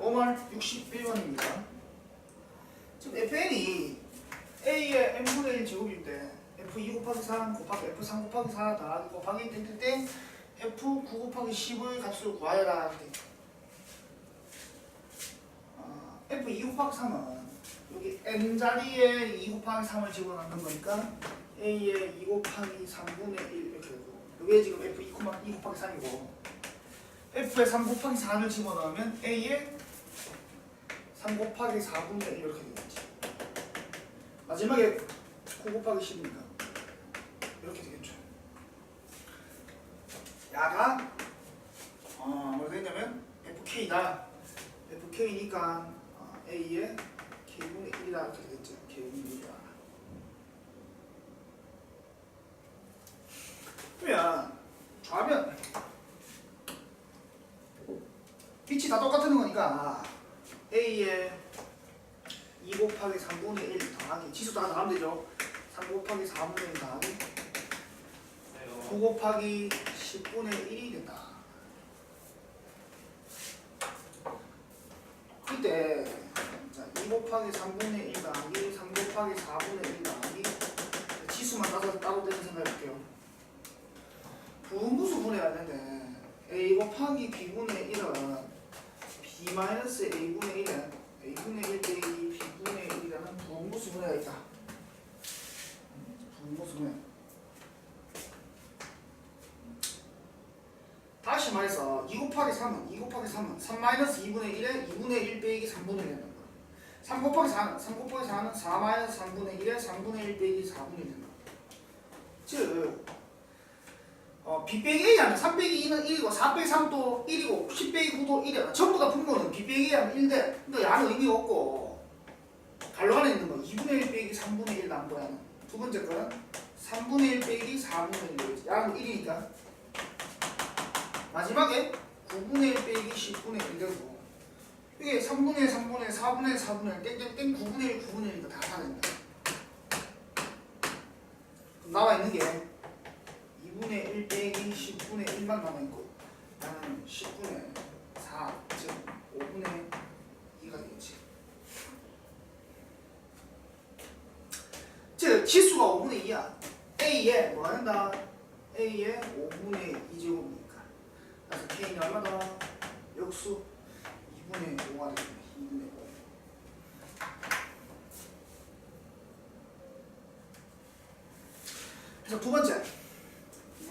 5월 61번입니다. 지금 fn이 a의 n분의 1 제곱일 때 f2 곱하기 3 곱하기 f3 곱하기 4 더하기 곱하기 땡땡 때 f9 곱하기 10의 값을 구하여라. 어, f2 곱하기 3은 여기 n자리에 2 곱하기 3을 집어넣는 거니까 a의 2 곱하기 3분의 1 이렇게 되고 이게 지금 f2 곱하기 2 곱하기 3이고 f에 3 곱하기 4를 집어넣으면 a에 3 곱하기 4분의 1 이렇게 되겠지. 마지막에 9 곱하기 10이니까 이렇게 되겠죠. 야가 어, 뭐가 되냐면 fk다. Fk니까 어, a의 k분의 1이라 이렇게 되겠죠 k분의 1이라 그러면 좌변 빛이 다 똑같은 거니까 A의 2 곱하기 3분의 1 더하기 지수 다 더하면 되죠. 3 곱하기 4분의 1 더하기 9 곱하기 10분의 1이 된다. 이때 자, 2 곱하기 3분의 1 더하기 3 곱하기 4분의 1 더하기 지수만 따로 따로 되는 생각해볼게요. 부분부수 분해가 되는데 a 곱하기 b분의 1은 b 마이너스 a분의 1은 a분의 1 빼기 b분의 1이라는 부분부수 분해가 있다. 부분부수 분해. 다시 말해서 2 곱하기 3은 2 곱하기 3은 3 마이너스 2분의 1에 2분의 1 빼기 3분의 1이 된다. 3 곱하기 4는 3 곱하기 4는 4 마이너스 3분의 1에 3분의 1 빼기 4분의 1이 된다. 즉 어, b 빼기 a 하면 3 빼기 2는 1이고 4 빼기 3도 1이고 10 빼기 9도 1이야. 전부 다 분모는 b 빼기 a 하면 1대. 그러니까 야는 의미가 없고 갈로 안에 있는 거 2분의 1 빼기 3분의 1 남고야. 두 번째 거는 3분의 1 빼기 4분의 1. 야는 1이니까. 마지막에 9분의 1 빼기 10분의 1 되고 이게 3분의 1, 3분의 1, 4분의 1, 4분의 1, 땡땡땡 9분의 1, 9분의 1 이거 다 사낸다. 그럼 나와 있는 게 2분의 1 빼기 10분의 1만 남아있고 나는 10분의 4, 즉 5분의 2가 되겠지. 즉 지수가 5분의 2야. A에 뭐 한다? A에 5분의 2제곱이니까. 그래서 K는 얼마다? 역수 2분의 5가 되겠네. 2분의 5 그래서 두 번째. 두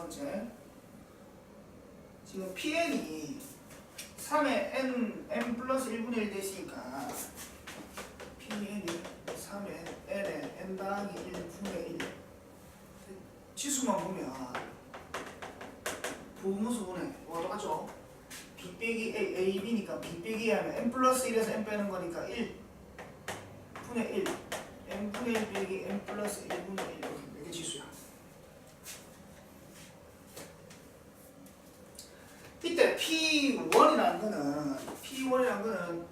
번째. 지금 PN이 3에 N, N 플러스 1분의 1 됐으니까 PN이 3에 N에 N 더하기 1분의 1 지수만 보면 부분수분해 뭐가 똑같죠? B 빼기 A, A, B니까 B 빼기 하면 N 플러스 1에서 N 빼는 거니까 1 분의 1 N 분의 1 빼기 N 플러스 1분의 1 이렇게 이게 지수야 이때 P1이라는 거는 P1이라는 거는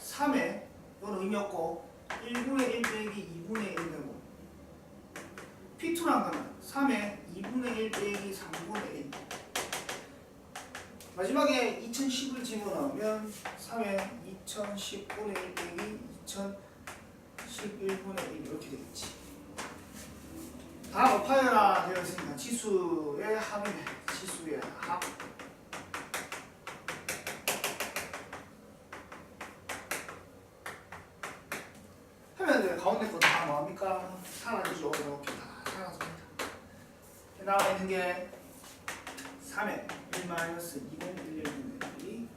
3에 이건 의미 없고 1분의 1 빼기 2분의 1 되고 P2라는 거는 3에 2분의 1 빼기 3분의 1 마지막에 2010을 집어넣으면 3에 2010분의 1 빼기 2011분의 1 이렇게 되겠지. 다 곱하여라 되어 있으니까 지수의 합이네. 지수의 합 가운데 거 다 뭐합니까? 사라지죠. 이렇게 다 사라집니다. 그 남아 있는 게 3의 1 마이너스 2의 1 1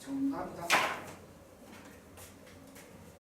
정답이다.